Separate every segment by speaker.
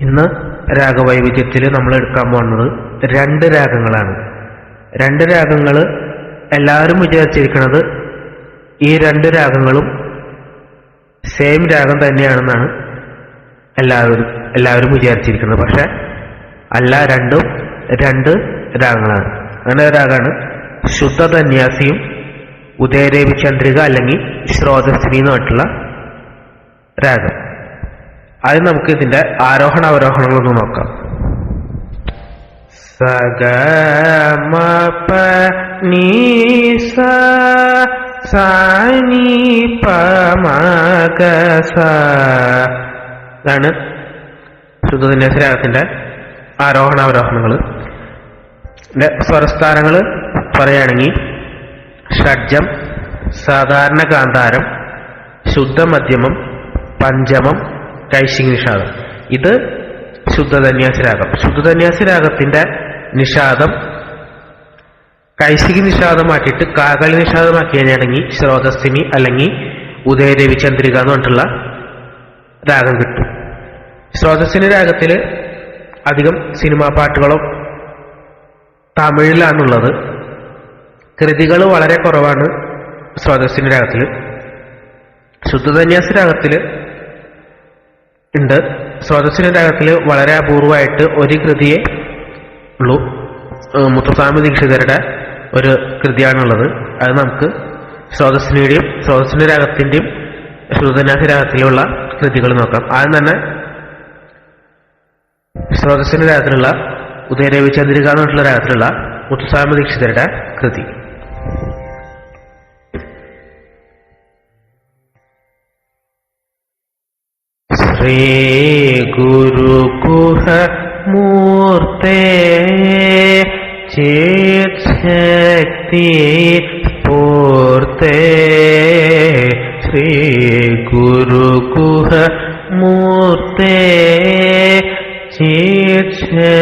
Speaker 1: ഇന്ന് രാഗവൈവിധ്യത്തിൽ നമ്മൾ എടുക്കാൻ പോകുന്നത് രണ്ട് രാഗങ്ങളാണ്. രണ്ട് രാഗങ്ങൾ എല്ലാവരും വിചാരിച്ചിരിക്കുന്നത് ഈ രണ്ട് രാഗങ്ങളും സെയിം രാഗം തന്നെയാണെന്നാണ് എല്ലാവരും എല്ലാവരും വിചാരിച്ചിരിക്കുന്നത്. പക്ഷെ അല്ല രണ്ടും രണ്ട് രാഗങ്ങളാണ്. അങ്ങനെ രാഗമാണ് ശുദ്ധ ധന്യാസിയും ഉദയരേവി ചന്ദ്രിക അല്ലെങ്കിൽ ശ്രോതശ്രീ രാഗം. ആദ്യം നമുക്ക് ഇതിന്റെ ആരോഹണ അവരോഹണങ്ങളൊന്ന് നോക്കാം. സഗമ പ നീസ സ സ നീ പ മ ഗ സ ഇതാണ് ശുദ്ധസന്യാസ രാഗത്തിന്റെ ആരോഹണ അവരോഹണങ്ങൾ സ്വരസ്ഥാനങ്ങൾ പറയുകയാണെങ്കിൽ ഷഡ്ജം സാധാരണ കാന്താരം ശുദ്ധമധ്യമം പഞ്ചമം കൈശിക് നിഷാദം ഇത് ശുദ്ധധന്യാസി രാഗം ശുദ്ധധന്യാസി രാഗത്തിന്റെ നിഷാദം കൈശികി നിഷാദമാക്കിയിട്ട് കാകളി നിഷാദമാക്കിയതിനാണെങ്കിൽ ശ്രോതസ്ഥിനി അല്ലെങ്കിൽ ഉദയദേവി ചന്ദ്രിക എന്ന് പറഞ്ഞിട്ടുള്ള രാഗം കിട്ടും. ശ്രോതസ്സിനി രാഗത്തിൽ അധികം സിനിമാ പാട്ടുകളോ തമിഴിലാണുള്ളത് കൃതികൾ വളരെ കുറവാണ് സ്രോതസ്സിനി രാഗത്തിൽ ശുദ്ധധന്യാസി രാഗത്തിൽ ഉണ്ട്. സ്രോതസ്സിന്റെ രാഗത്തിൽ വളരെ അപൂർവമായിട്ട് ഒരു കൃതിയെ ഉള്ളൂ. മുത്തുസ്വാമി ദീക്ഷിതരുടെ ഒരു കൃതിയാണുള്ളത്. അത് നമുക്ക് സ്രോതസ്സിനിയുടെയും സ്രോതസ്സിന്റെ രാഗത്തിന്റെയും ശ്രുതന്യാസ രാഗത്തിലുള്ള കൃതികൾ നോക്കാം. ആദ്യം തന്നെ സ്രോതസ്സിന്റെ രാഗത്തിലുള്ള ഉദയരവി ചന്ദ്രിക എന്ന് രാഗത്തിലുള്ള മുത്തുസ്വാമി ദീക്ഷിതരുടെ കൃതി. रे गुरुकुह मूर्ते चेच्छक्ति स्फूर्ते श्रीगुरुकुह मूर्ते चेच्छक्ति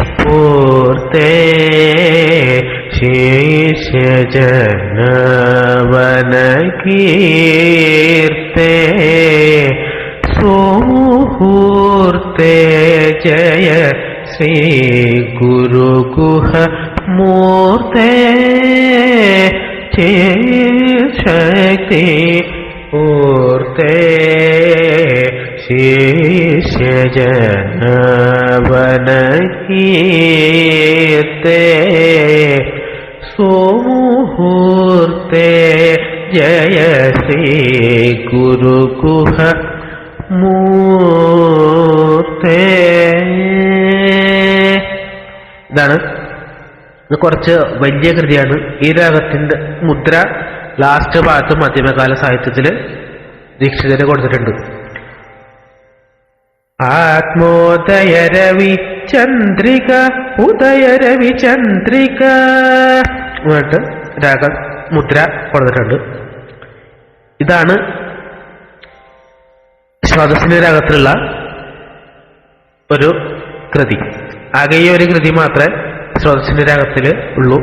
Speaker 1: स्फूर्ते शेषजनवनकीर्ते मुहूर्ते जय श्री गुरुगुह मूर्ते चे शक्ति ऊर्ते शिष्यजन वन ते सोमुहूर्ते जय श्री गुरुगुह ഇതാണ് ഇത് കുറച്ച് വലിയ കൃതിയാണ്. ഈ രാഗത്തിന്റെ മുദ്ര ലാസ്റ്റ് ഭാഗത്ത് മധ്യമകാല സാഹിത്യത്തിൽ ദീക്ഷിതന് കൊടുത്തിട്ടുണ്ട്. ആത്മോദയരവി ചന്ദ്രിക ഉദയരവി ചന്ദ്രിക എന്നിട്ട് രാഗ മുദ്ര കൊടുത്തിട്ടുണ്ട്. ഇതാണ് സ്വാതസ്യ രാഗത്തിലുള്ള ഒരു കൃതി. ആകെ ഒരു കൃതി മാത്രമേ സ്രോതസ്സിന്റെ രാഗത്തിൽ ഉള്ളൂ.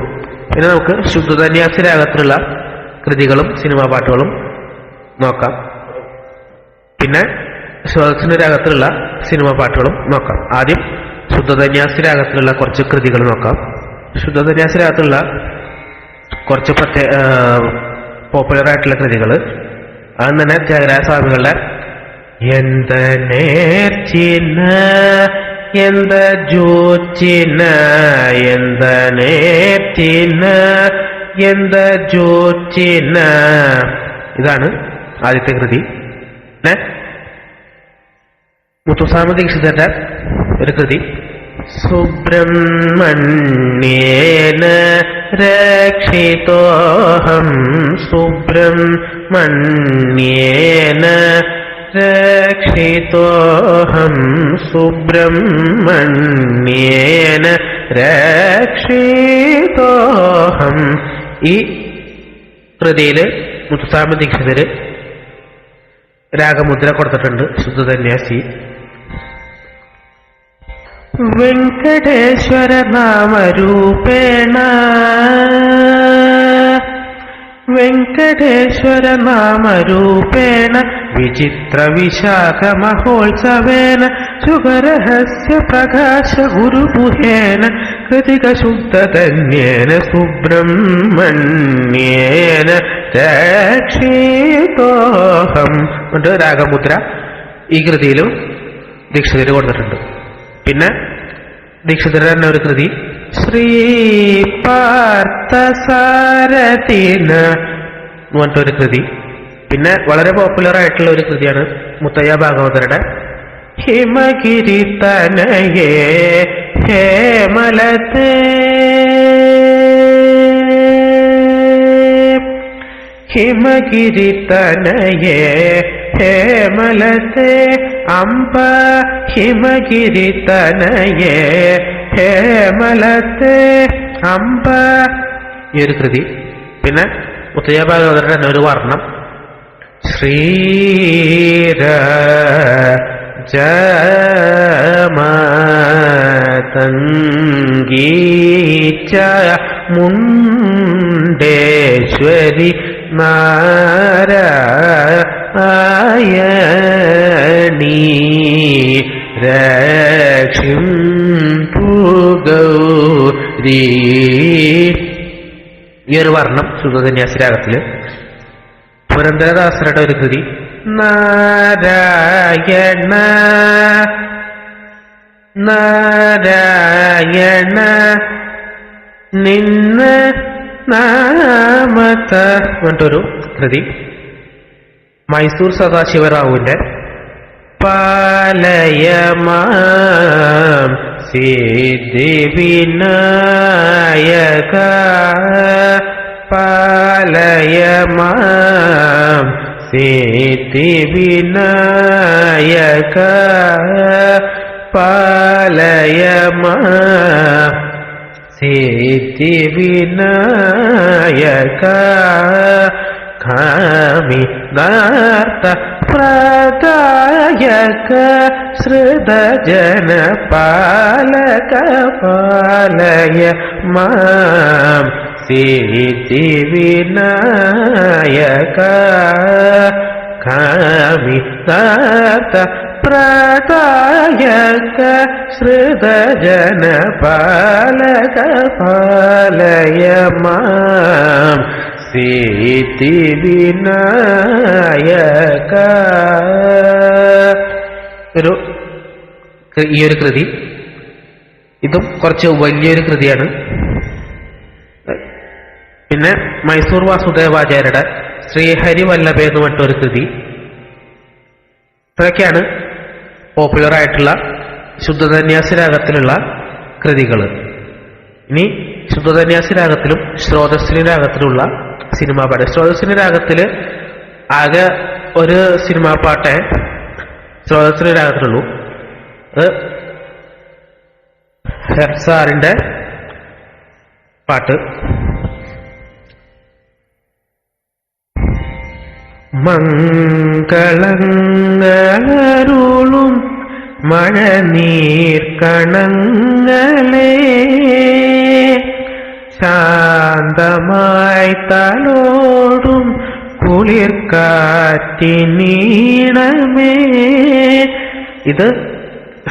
Speaker 1: പിന്നെ നമുക്ക് ശുദ്ധധന്യാസി രാഗത്തിലുള്ള കൃതികളും സിനിമാ പാട്ടുകളും നോക്കാം. പിന്നെ സ്രോതസ്സിന്റെ രാഗത്തിലുള്ള സിനിമാ പാട്ടുകളും നോക്കാം. ആദ്യം ശുദ്ധധന്യാസി രാഗത്തിലുള്ള കുറച്ച് കൃതികൾ നോക്കാം. ശുദ്ധധന്യാസി രാഗത്തിലുള്ള കുറച്ച് പ്രത്യേക പോപ്പുലർ ആയിട്ടുള്ള കൃതികൾ അന്ന് തന്നെ ത്യാഗരാജ സ്വാമികളുടെ എന്ത നേർച്ചിന എന്ത ജോച്ചിന എന്ത നേർച്ചിന എന്ത ജോച്ചിന ഇതാണ് ആദ്യത്തെ കൃതി. പിന്നെ മുത്തുസ്വാമി ദീക്ഷിതരുടെ ഒരു കൃതി. സുബ്രഹ്മണ്യേന രക്ഷിതോഹം. സുബ്രഹ്മണ്യേന രക്ഷിതോഹം സുബ്രഹ്മണ്യേന രക്ഷിതോഹം ഈ കൃതിയിൽ മുത്തുസ്വാമി ദീക്ഷിതര് രാഗമുദ്ര കൊടുത്തിട്ടുണ്ട്. ശുദ്ധസന്യാസി. വെങ്കടേശ്വര നാമരൂപേണ വെങ്കടേശ്വര നാമരൂപേണ വിചിത്ര വിശാഖ മഹോത്സവേന ശുഭരഹസ്യ പ്രകാശ ഗുരുപുഹേന കൃതിക ശുദ്ധതന്യേന സുബ്രഹ്മണ്യേന രക്ഷിതോഹം. ഉണ്ട് രാഗമുദ്ര ഈ കൃതിയിലും ദീക്ഷിതര് കൊടുത്തിട്ടുണ്ട്. പിന്നെ ദീക്ഷിതരുടെ തന്നെ ഒരു കൃതി ശ്രീ പാർത്ഥസാരഥിന എന്ന് പറഞ്ഞിട്ടൊരു കൃതി. പിന്നെ വളരെ പോപ്പുലർ ആയിട്ടുള്ള ഒരു കൃതിയാണ് മുത്തയ്യ ഭാഗവതരുടെ. ഹിമഗിരി തനയേ ഹേമലത്തെ ഹിമഗിരി തനയേ ഹേമലത്തെ അമ്പ ഹിമഗിരി തനയേ ഹേമലത്തെ അമ്പ. ഈ ഒരു കൃതി. പിന്നെ മുത്തയ്യ ഭാഗവതരുടെ തന്നെ ഒരു വർണം ശ്രീര ജീച്ച മുണ്ടേശ്വരി നാരായണീ. രക്ഷിം ഗൗരീ ഈ ഒരു വർണം സുഗതന്യാസരാഗത്തിൽ പുരന്ദരദാസരുടെ ഒരു കൃതി. നാരായണ. നാരായണ. നിന്ന് നാമത. പറഞ്ഞിട്ടൊരു കൃതി. മൈസൂർ സദാശിവറാവുവിന്റെ പാലയമാം. സിദ്ധിവിനായക പാലയമാം സിദ്ധിവിനായക പാലയമാം സിദ്ധിവിനായക കാമി നാർത്ത പ്രദായക ശ്രുതജന പാലക പാലയ മാം സിദ്ധിവിനായക കാമി നാർത്ത പ്രദായക ശ്രുതജന പാലക പാലയ മാം സിദ്ധിവിനായക ഒരു ഈ ഒരു കൃതി. ഇതും കുറച്ച് വലിയൊരു കൃതിയാണ്. പിന്നെ മൈസൂർ വാസുദേവാചാര്യരുടെ ശ്രീഹരിവല്ലഭ എന്ന് പറഞ്ഞൊരു കൃതി. ഇതൊക്കെയാണ് പോപ്പുലർ ആയിട്ടുള്ള രാഗത്തിലുള്ള കൃതികൾ ഇനി ശുദ്ധധന്യാസി രാഗത്തിലും രാഗത്തിലുള്ള സിനിമാ പാട്ട്. സ്രോതസ്സിന്റെ രാഗത്തിൽ ആകെ ഒരു സിനിമാ പാട്ടേ സ്രോതസ്സിന്റെ രാഗത്തിലുള്ളൂ. അത് പാട്ട്. മംഗളങ്ങളരുളും മഴനീർ കണങ്ങളെ ശാന്തമായി തലോടും കുളിർക്കാറ്റിനീണമേ. ഇത്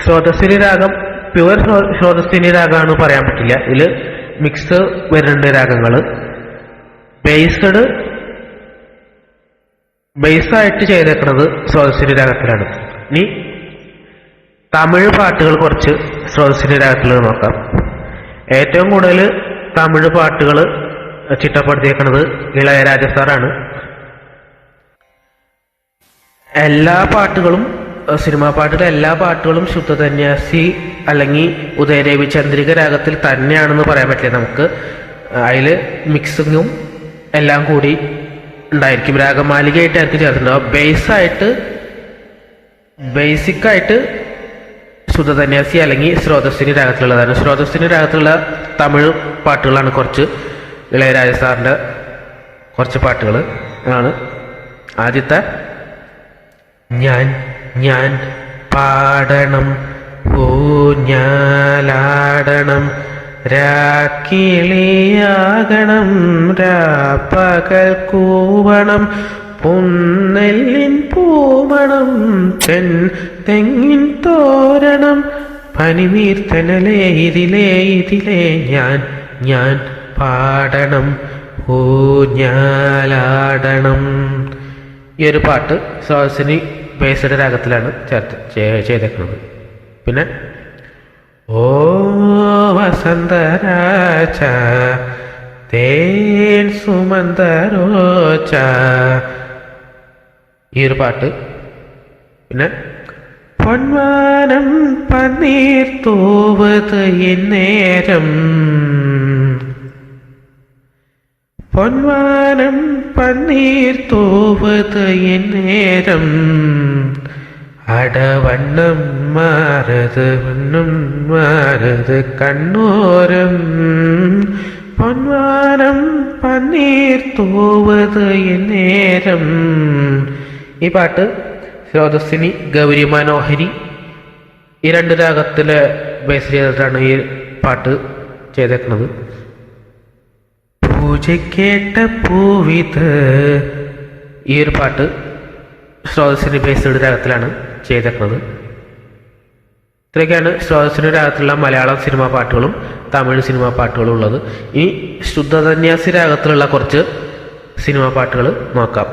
Speaker 1: സ്രോതസ്സിനി രാഗം പ്യുവർ സ്രോതസ്സിനി രാഗമാണ് പറയാൻ പറ്റില്ല. ഇതിൽ മിക്സ് വരുന്നുണ്ട് രാഗങ്ങൾ ബേസ്ഡ് ബേസായിട്ട് ചെയ്തേക്കുന്നത് സ്രോതസ്സിനി രാഗത്തിലാണ്. ഇനി തമിഴ് പാട്ടുകൾ കുറച്ച് സ്രോതസ്സിനി രാഗത്തിൽ നോക്കാം. ഏറ്റവും കൂടുതൽ തമിഴ് പാട്ടുകൾ ചിട്ടപ്പെടുത്തിയേക്കുന്നത് ഇളയരാജ സാറാണ് എല്ലാ പാട്ടുകളും സിനിമാ പാട്ടിലെ എല്ലാ പാട്ടുകളും ശുദ്ധധന്യാസി അല്ലെങ്കിൽ ഉദയരവി ചന്ദ്രിക രാഗത്തിൽ തന്നെയാണെന്ന് പറയാൻ പറ്റില്ല. നമുക്ക് അതിൽ മിക്സിങ്ങും എല്ലാം കൂടി ഉണ്ടായിരിക്കും. രാഗമാലികയായിട്ടായിരിക്കും ചേർത്തിട്ടുണ്ടാവും ബേസായിട്ട് ബേസിക്കായിട്ട് ശുദ്ധധന്യാസി അല്ലെങ്കിൽ സ്രോതസ്സിന് രാഗത്തിലുള്ളതാണ്. സ്രോതസ്സിന് രാഗത്തിലുള്ള തമിഴ് പാട്ടുകളാണ് കുറച്ച്. ഇളയരാജ സാറിന്റെ കുറച്ച് പാട്ടുകൾ ആണ്. ആദ്യത്തെ ഞാൻ ഞാൻ പാടണം ഊഞ്ഞാലാടണം രാക്കിളിയാകണം രാപ്പകൽ കൂവണം പൊന്നെല്ലിൻ പൂമണം തെൻ തെങ്ങിൻ തോരണം പനിനീർത്തനലേ ഇതിലേ ഇതിലേ ഞാൻ ഞാൻ പാടണം ഓ ഊഞ്ഞാലാടണം. ഈ ഒരു പാട്ട് സ്രോതസ്സിനി ബേസ്ഡ് രാഗത്തിലാണ് ചേർത്ത് ചെയ്തേക്കുന്നത്. പിന്നെ ഓ വസന്തരാജ തേൻ സുമന്തരോച്ച ഈ ഒരു പാട്ട് പിന്നെ പൊന്മാനം പന്നീർ തൂവത് എന്നേരം പൊന്മാനം പന്നീർ തൂവത് എന്നേരം അടവണ്ണം മാറത് വണ്ണം മാറത് കണ്ണോരം. പൊന്മാനം പന്നീർ തൂവത് എന്നേരം ഈ പാട്ട് സ്രോതസ്സിനി ഗൗരി മനോഹരി ഈ രണ്ട് രാഗത്തിലെ ബേസ് ചെയ്തിട്ടാണ് ഈ പാട്ട് ചെയ്തേക്കുന്നത്. പൂജക്കേട്ട പൂവിത് ഈ ഒരു പാട്ട് സ്രോതസ്സിനി ബേസ് ചെയ്ത രാഗത്തിലാണ് ചെയ്തേക്കുന്നത്. ഇത്രയൊക്കെയാണ് സ്രോതസ്സിന് രാഗത്തിലുള്ള മലയാളം സിനിമാ പാട്ടുകളും തമിഴ് സിനിമാ പാട്ടുകളും ഉള്ളത്. ഈ ശുദ്ധസന്യാസി രാഗത്തിലുള്ള കുറച്ച് സിനിമാ പാട്ടുകൾ നോക്കാം.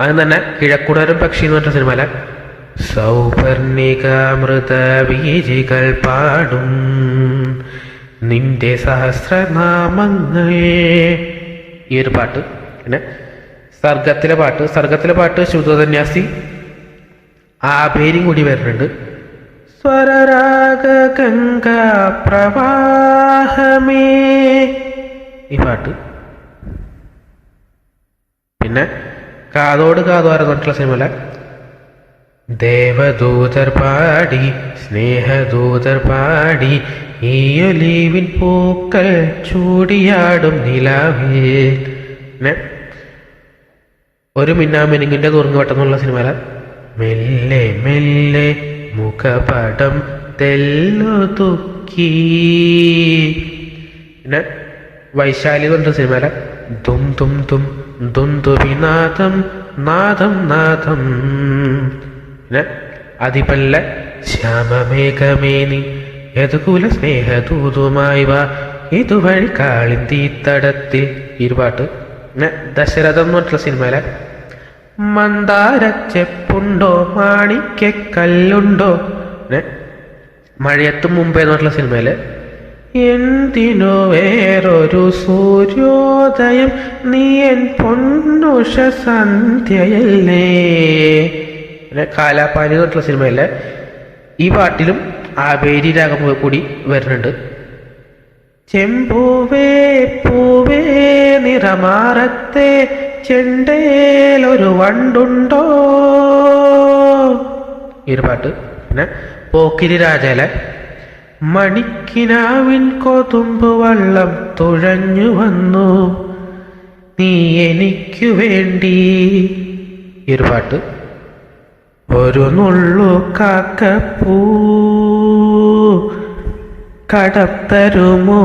Speaker 1: ആദ്യം തന്നെ കിഴക്കുടരും പക്ഷി എന്ന് പറഞ്ഞ സിനിമയിലെ സൗപർണികാമൃത ബീജികൾ പാടും. നിന്റെ സഹസ്രനാമങ്ങൾ. ഈ ഒരു പാട്ട്. പിന്നെ സർഗത്തിലെ പാട്ട്. സർഗത്തിലെ പാട്ട് ശുദ്ധസന്യാസി പേരും കൂടി വരുന്നുണ്ട്. സ്വരരാഗ ഗംഗ പ്രവാഹമേ ഈ പാട്ട്. പിന്നെ കാതോട് കാതോര എന്നിട്ടുള്ള സിനിമയിലെ ദേവദൂതർ പാടി സ്നേഹദൂതർ പാടി ഈ ഒലീവിൻ പൂക്കൾ ചൂടിയാടും നിലാവേ പിന്നെ ഒരു മിന്നാമിനിങ്ങിന്റെ തുറങ്ങുവട്ടെന്നുള്ള സിനിമയിലെ മെല്ലെ മെല്ലെ മുഖപടം തെല്ലു തുക്കി. പിന്നെ വൈശാലി എന്ന് പറഞ്ഞ സിനിമയിലെ ദും തും ദും. ദും നാഥം നാഥം. പിന്നെ അതിപല്ല ശ്യാമമേഘമേനി. യതുകുല സ്നേഹദൂതുമായി വാ ഇതുവഴി കാളി തീത്തടത്തിൽ. ഇരുപാട്ട്. പിന്നെ ദശരഥം എന്ന് പറഞ്ഞിട്ടുള്ള സിനിമയിലെ മന്ദാരച്ചെപ്പുണ്ടോ മാണിക്കല്ലുണ്ടോ മഴയത്തും മുമ്പേ എന്ന് പറഞ്ഞിട്ടുള്ള സിനിമയിൽ എന്തിനു വേറൊരു സൂര്യോദയം? നീ എൻ പൊന്നുഷ സന്ധ്യയല്ലേ? പിന്നെ കാലാപാനി സിനിമയല്ലേ? ഈ പാട്ടിലും ആബേരി രാഗം കൂടി വരുന്നുണ്ട്. ചെമ്പൂവേ പൂവേ നിറമാറത്തെ ചെണ്ടേലൊരു വണ്ടുണ്ടോ? ഈ ഒരു പാട്ട്. പിന്നെ പോക്കിരി രാജാലെ മണിക്കിനാവിൻ കൊതുമ്പ് വള്ളം തുഴഞ്ഞു വന്നു. നീ എനിക്കു വേണ്ടി. ഒരു പാട്ട് ഒരു നുള്ളു കാക്കപ്പൂ കടത്തരുമോ?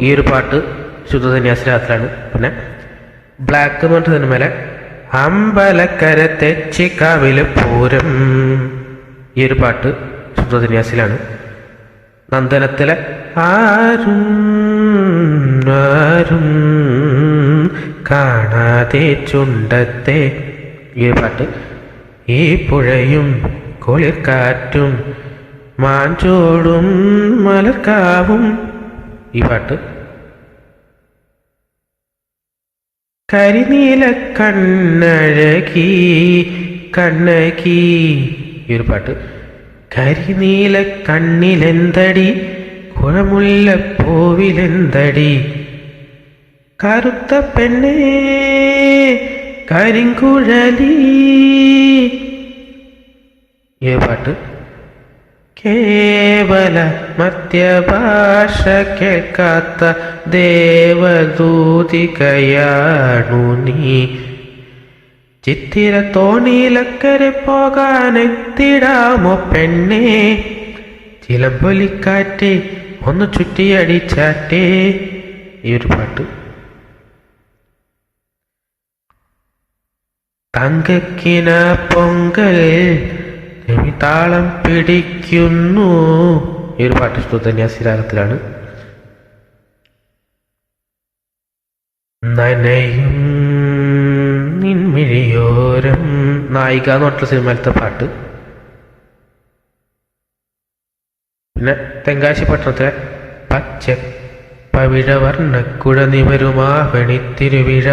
Speaker 1: ഈ ഒരു പാട്ട് രാത്രിയാണ് പിന്നെ ബ്ലാക്ക് എന്ന് പറഞ്ഞ സിനിമയിലെ അമ്പലക്കര തെച്ചിക്കാവിലെ പൂരം. ഈ ഒരു പാട്ട് ശുദ്ധസന്യാസിലാണ് നന്ദനത്തിലെ ആരും ആരും കാണാതെ ചുണ്ടത്തെ ഈ പാട്ട്. ഈ പുഴയും കുളിർക്കാറ്റും മാഞ്ചോടും മലക്കാവും ഈ പാട്ട്. കരിനീല കണ്ണഴകി കണ്ണകി ഈ ഒരു പാട്ട്. കരിനീല കണ്ണിലെന്തടി കുഴമുള്ള പൂവിലെന്തടി കറുത്ത പെണ്ണേ കരിങ്കുഴലി ഈ പാട്ട് കേവല മധ്യഭാഷ കേൾക്കാത്ത ദേവദൂതികയാണു നീ ചിത്തിര തോണിയിലക്കരെ പോകാനെത്തിടാമോ പെണ്ണേ? ചിലമ്പൊലിക്കാറ്റേ ഒന്ന് ചുറ്റിയടിച്ചാറ്റേ. ഈ ഒരു പാട്ട്. തങ്കക്കിന പൊങ്കൽ താളം പിടിക്കുന്നു. ഈ ഒരു പാട്ട് സ്തുതന്യാസിരാഗത്തിലാണ്. നനയും നിൻമിഴിയോരം നായിക എന്ന് പറഞ്ഞിട്ടുള്ള സിനിമയിലത്തെ പാട്ട്. പിന്നെ തെങ്കാശി പട്ടണത്തിലെ പച്ച പവിഴ വർണക്കുഴ നിവരുമാ വെണിത്തിരുവിഴ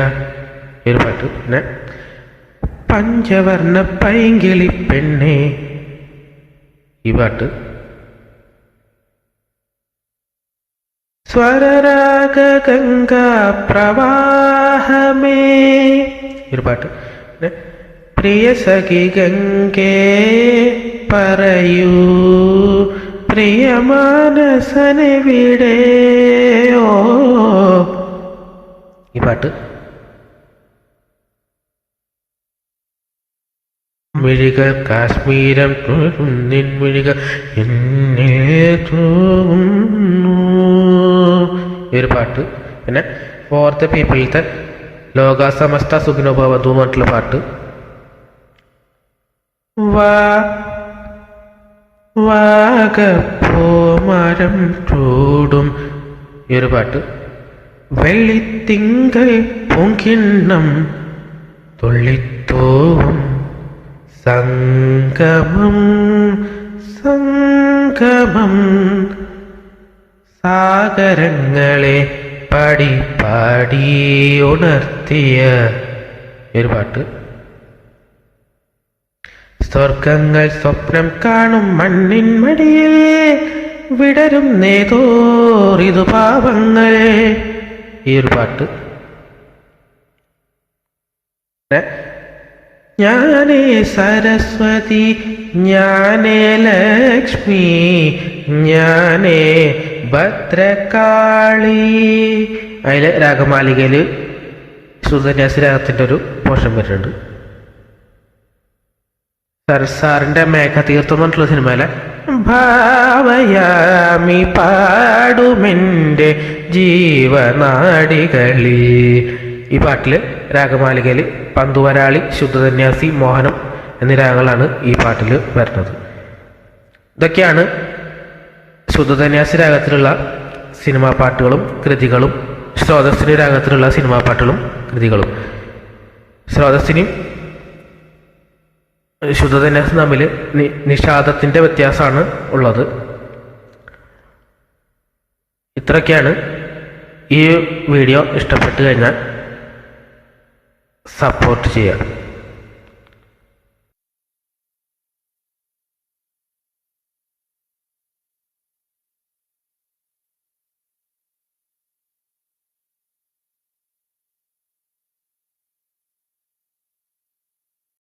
Speaker 1: ഒരു പാട്ട്. പിന്നെ പഞ്ചവർണ പൈങ്കിളി പെണ്ണേ ഈ പാട്ട്. സ്വരരാഗ ഗംഗാ പ്രവാഹമേ ഒരു പാട്ട് പിന്നെ പ്രിയ ഗംഗേ പറയൂ പ്രിയ മാനസനെവിടെ ഓ ഈ പാട്ട്. മിഴികൾ കാശ്മീരം തൂകും നിൻമിഴികൾ എന്നിൽ തോന്നുന്നു ഈ ഒരു പാട്ട്. പിന്നെ ഫോർത്ത് പീപ്പിൾ ലോക സമസ്ത സുഖിനോഭവതു എന്ന് പറഞ്ഞിട്ടുള്ള പാട്ട്. വാഗപ്പോമരം ചൂടും. ഈ ഒരു പാട്ട്. വെള്ളിത്തിങ്കൾ പൊങ്കിണ്ണം തുള്ളിത്തോവും. സംഗമം സംഗമം. സാഗരങ്ങളെ പാടി പാടി ഉണർത്തിയ ഒരു പാട്ട്. സ്വർഗങ്ങൾ സ്വപ്നം കാണും മണ്ണിൻ മടിയിൽ വിടരും നേതോറിതു പാവങ്ങൾ ഈ ഒരു പാട്ട്. ഞാനേ സരസ്വതി ഞാനേ ലക്ഷ്മി ഞാനേ ഭദ്രകാളി. അതിലെ രാഗമാലികയിൽ സുധന്യാസി രാഗത്തിന്റെ ഒരു പോഷൻ വരുന്നുണ്ട്. സർസാറിന്റെ മേഘ തീർത്ഥം പറഞ്ഞിട്ടുള്ള സിനിമയിലെ ഭാവയാമി പാടുമെന്റെ ജീവനാടികളി. ഈ പാട്ടിൽ രാഗമാലികയിൽ പന്തുവരാളി ശുദ്ധസന്യാസി മോഹനം എന്നീ രാഗങ്ങളാണ് ഈ പാട്ടിൽ വരുന്നത്. ഇതൊക്കെയാണ് ശുദ്ധസന്യാസി രാഗത്തിലുള്ള സിനിമാ പാട്ടുകളും കൃതികളും സ്രോതസ്സിനി രാഗത്തിലുള്ള സിനിമാ പാട്ടുകളും കൃതികളും. സ്രോതസ്സിനും ശുദ്ധസന്യാസം തമ്മിൽ നിഷാദത്തിന്റെ വ്യത്യാസമാണ് ഉള്ളത്. ഇത്രയൊക്കെയാണ് ഈ വീഡിയോ ഇഷ്ടപ്പെട്ടു കഴിഞ്ഞാൽ സപ്പോർട്ട് ചെയ്യുക.